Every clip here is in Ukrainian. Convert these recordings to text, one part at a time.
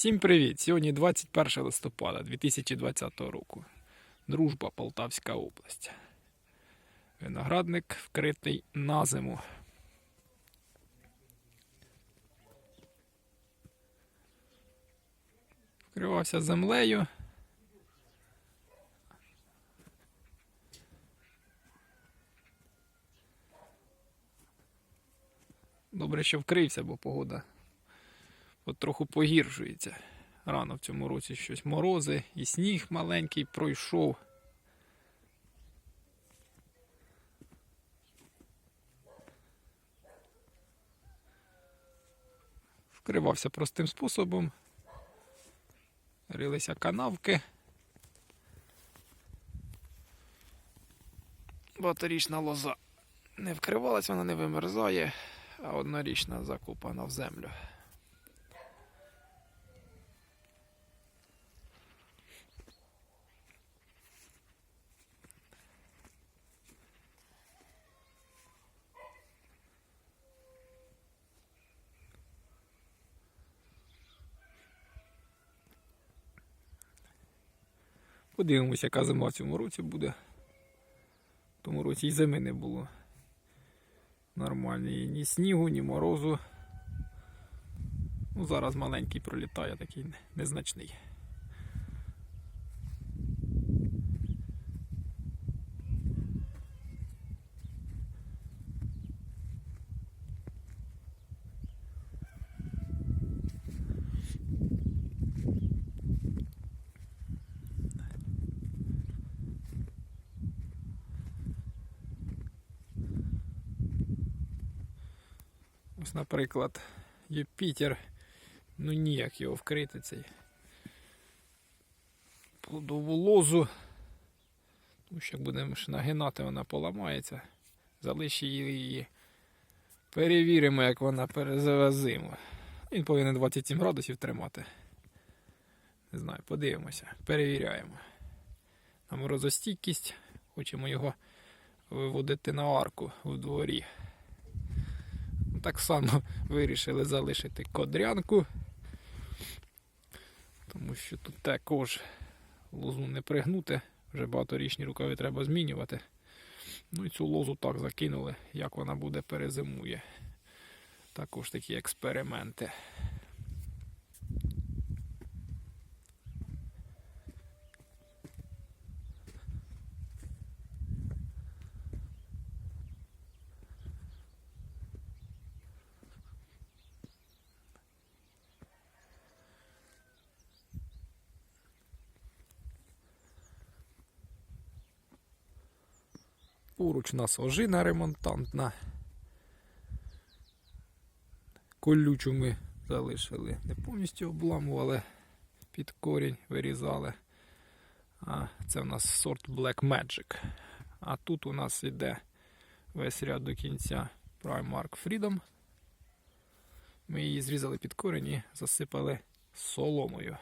Всім привіт! Сьогодні 21 листопада 2020 року. Дружба Полтавська область. Виноградник вкритий на зиму. Вкривався землею. Добре, що вкрився, бо погода от трохи погіршується. Рано в цьому році щось морози, і сніг маленький пройшов. Вкривався простим способом. Рилися канавки. Багаторічна лоза не вкривалась, вона не вимерзає, а однорічна закопана в землю. Подивимося, яка зима в цьому році буде. В тому році і зими не було. Нормальної ні снігу, ні морозу. Ну, зараз маленький пролітає, такий незначний. Ось, наприклад, Юпітер. Ну ніяк його вкрити цей плодову лозу. Тому що як будемо нагинати, вона поламається. Залиш її перевіримо, як вона перезиве зиму. Він повинен 27 градусів тримати. Не знаю, подивимося, перевіряємо. На морозостійкість. Хочемо його виводити на арку в дворі. Так само вирішили залишити кодрянку, тому що тут також лозу не пригнути, вже багаторічні рукави треба змінювати. Ну і цю лозу так закинули, як вона буде перезимує. Також такі експерименти. Поруч у нас ожина ремонтантна. Колючу ми залишили. Не повністю обламували під корінь, вирізали. А це у нас сорт Black Magic. А тут у нас іде весь ряд до кінця Primark Freedom. Ми її зрізали під корінь і засипали соломою.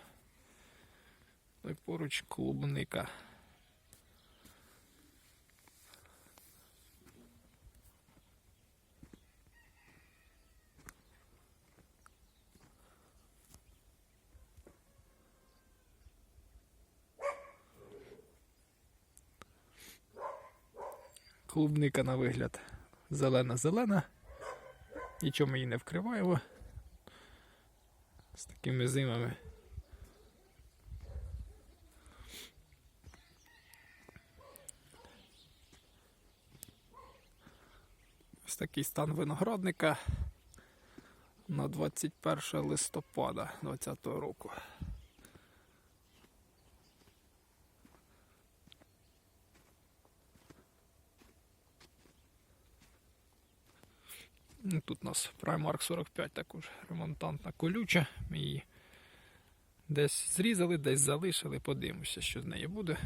І поруч клубника. Клубника на вигляд зелена-зелена. Нічого ми її не вкриваємо. З такими зимами. Ось такий стан виноградника на 21 листопада 2020 року. Тут у нас Primark 45 також ремонтантна колюча. Ми її десь зрізали, десь залишили. Подивимося, що з нею буде.